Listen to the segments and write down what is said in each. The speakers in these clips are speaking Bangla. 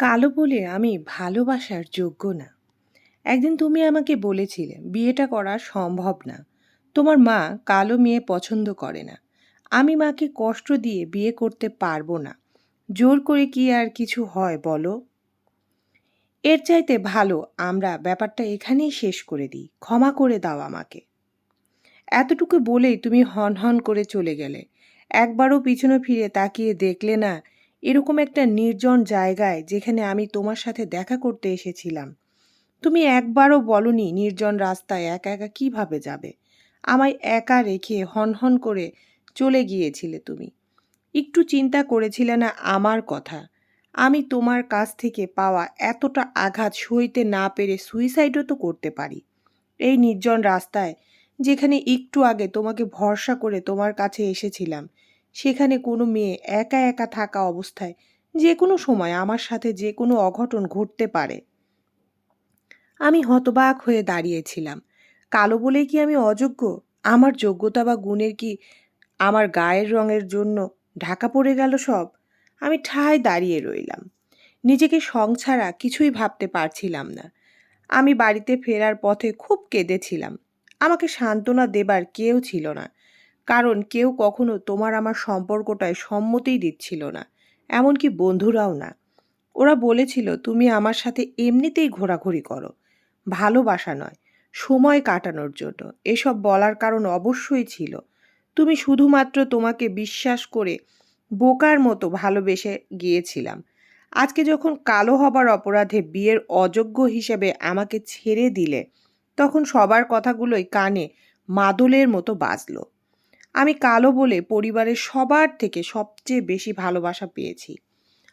কালো বলে আমি ভালোবাসার যোগ্য না। একদিন তুমি আমাকে বলেছিলে, বিয়েটা করা সম্ভব না। তোমার মা কালো মেয়ে পছন্দ করে না। আমি মাকে কষ্ট দিয়ে বিয়ে করতে পারব না। জোর করে কি আর কিছু হয় বলো? এর চাইতে ভালো আমরা ব্যাপারটা এখানেই শেষ করে দিই। ক্ষমা করে দাও আমাকে। এতটুকু বলেই তুমি হন হন করে চলে গেলে। একবারও পিছনে ফিরে তাকিয়ে দেখলে না এরকম একটা নির্জন জায়গায় যেখানে আমি তোমার সাথে দেখা করতে এসেছিলাম। তুমি একবারও বলনি নির্জন রাস্তায় একা একা কীভাবে যাবে? আমায় একা রেখে হন হন করে চলে গিয়েছিলে তুমি। একটু চিন্তা করেছিলে না আমার কথা? আমি তোমার কাছ থেকে পাওয়া এতটা আঘাত সইতে না পেরে সুইসাইডও তো করতে পারি। এই নির্জন রাস্তায় যেখানে একটু আগে তোমাকে ভরসা করে তোমার কাছে এসেছিলাম সেখানে কোনো মেয়ে একা একা থাকা অবস্থায় যে কোনো সময় আমার সাথে যে কোনো অঘটন ঘটতে পারে। আমি হতবাক হয়ে দাঁড়িয়েছিলাম। কালো বলে কি আমি অযোগ্য? আমার যোগ্যতা বা গুণের কি আমার গায়ের রঙের জন্য ঢাকা পড়ে গেল সব? আমি ঠায় দাঁড়িয়ে রইলাম। নিজেকে সং ছাড়া কিছুই ভাবতে পারছিলাম না। আমি বাড়িতে ফেরার পথে খুব কেঁদেছিলাম। আমাকে সান্ত্বনা দেবার কেউ ছিল না। কারণ কেউ কখনো তোমার আমার সম্পর্কটায় সম্মতিই দিচ্ছিল না, এমনকি বন্ধুরাও না। ওরা বলেছিল, তুমি আমার সাথে এমনিতেই ঘোরাঘুরি করো। ভালোবাসা নয়, সময় কাটানোর জন্য। এসব বলার কারণ অবশ্যই ছিল। তুমি শুধুমাত্র তোমাকে বিশ্বাস করে বোকার মতো ভালোবেসে গিয়েছিলাম। আজকে যখন কালো হবার অপরাধে বিয়ের অযোগ্য হিসেবে আমাকে ছেড়ে দিলে, তখন সবার কথাগুলোই কানে মাদলের মতো বাজলো। আমি কালো বলে পরিবারের সবার থেকে সবচেয়ে বেশি ভালোবাসা পেয়েছি।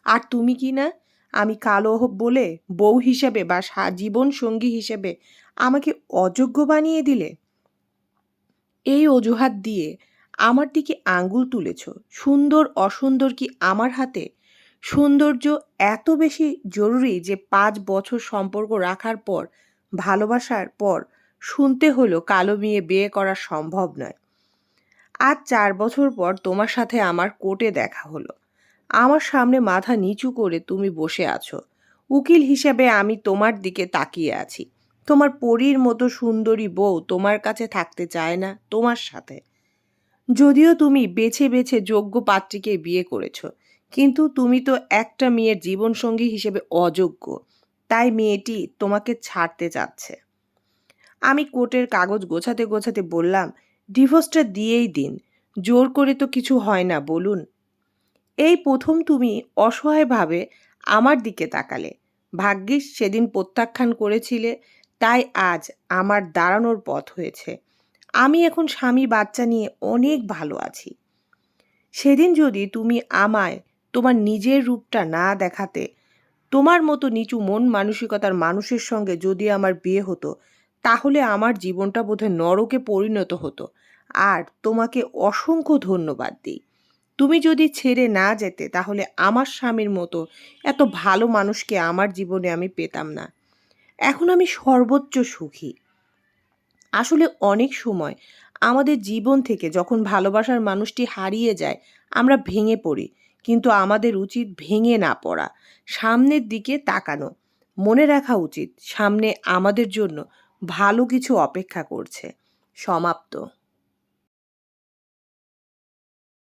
আর তুমি কি না? আমি কালো বলে বউ হিসেবে বা জীবন সঙ্গী হিসেবে আমাকে অযোগ্য বানিয়ে দিলে? এই অজুহাত দিয়ে আমার দিকে আঙ্গুল তুলেছ। সুন্দর, অসুন্দর কি আমার হাতে? সৌন্দর্য এত বেশি জরুরি যে পাঁচ বছর সম্পর্ক রাখার পর, ভালোবাসার পর শুনতে হলো কালো মেয়ে বিয়ে করা সম্ভব নয়। আজ চার বছর পর তোমার সাথে আমার কোর্টে দেখা হলো। আমার সামনে মাথা নিচু করে তুমি বসে আছো। উকিল হিসেবে আমি তোমার দিকে তাকিয়ে আছি। তোমার পরীর মতো সুন্দরী বউ তোমার কাছে থাকতে চায় না তোমার সাথে। যদিও তুমি বেছে বেছে যোগ্য পাত্রীকে বিয়ে করেছ, কিন্তু তুমি তো একটা মেয়ের জীবনসঙ্গী হিসেবে অযোগ্য, তাই মেয়েটি তোমাকে ছাড়তে চাচ্ছে। আমি কোর্টের কাগজ গোছাতে গোছাতে বললাম ডিভোর্সটা দিয়েই দিন, জোর করে তো কিছু হয় না, বলুন। এই প্রথম তুমি অসহায়ভাবে আমার দিকে তাকালে। ভাগ্যিস সেদিন প্রত্যাখ্যান করেছিলে, তাই আজ আমার দাঁড়ানোর পথ হয়েছে। আমি এখন স্বামী বাচ্চা নিয়ে অনেক ভালো আছি। সেদিন যদি তুমি আমায় তোমার নিজের রূপটা না দেখাতে, তোমার মতো নিচু মন মানসিকতার মানুষের সঙ্গে যদি আমার বিয়ে হতো তাহলে আমার জীবনটা বোধহয় নরকে পরিণত হতো। আর তোমাকে অসংখ্য ধন্যবাদ দিই। তুমি যদি ছেড়ে না যেতে, তাহলে আমার স্বামীর মতো এত ভালো মানুষকে আমার জীবনে আমি পেতাম না। এখন আমি সর্বোচ্চ সুখী। আসলে অনেক সময় আমাদের জীবন থেকে যখন ভালোবাসার মানুষটি হারিয়ে যায়, আমরা ভেঙে পড়ি। কিন্তু আমাদের উচিত ভেঙে না পড়া, সামনের দিকে তাকানো। মনে রাখা উচিত, সামনে আমাদের জন্য ভালো কিছু অপেক্ষা করছে। সমাপ্ত।